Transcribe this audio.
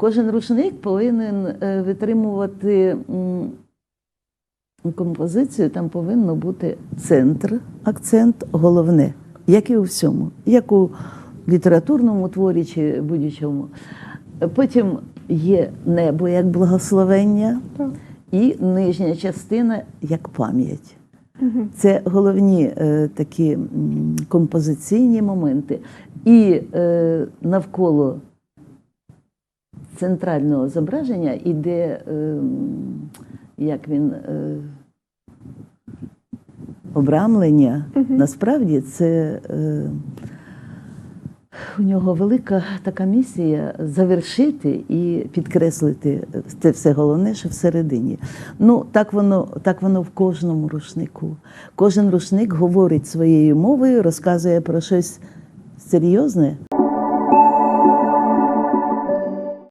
Кожен рушник повинен е, витримувати композицію, там повинно бути центр, акцент, головне, як і у всьому, як у літературному творі чи будь-чому. Потім є небо як благословення, і нижня частина як пам'ять. Це головні е, такі композиційні моменти. І е, навколо центрального зображення іде, е, як він, е, обрамлення. Насправді це е, у нього велика така місія завершити і підкреслити це все головне, що всередині. Ну, так воно, так воно в кожному рушнику. Кожен рушник говорить своєю мовою, розказує про щось серйозне,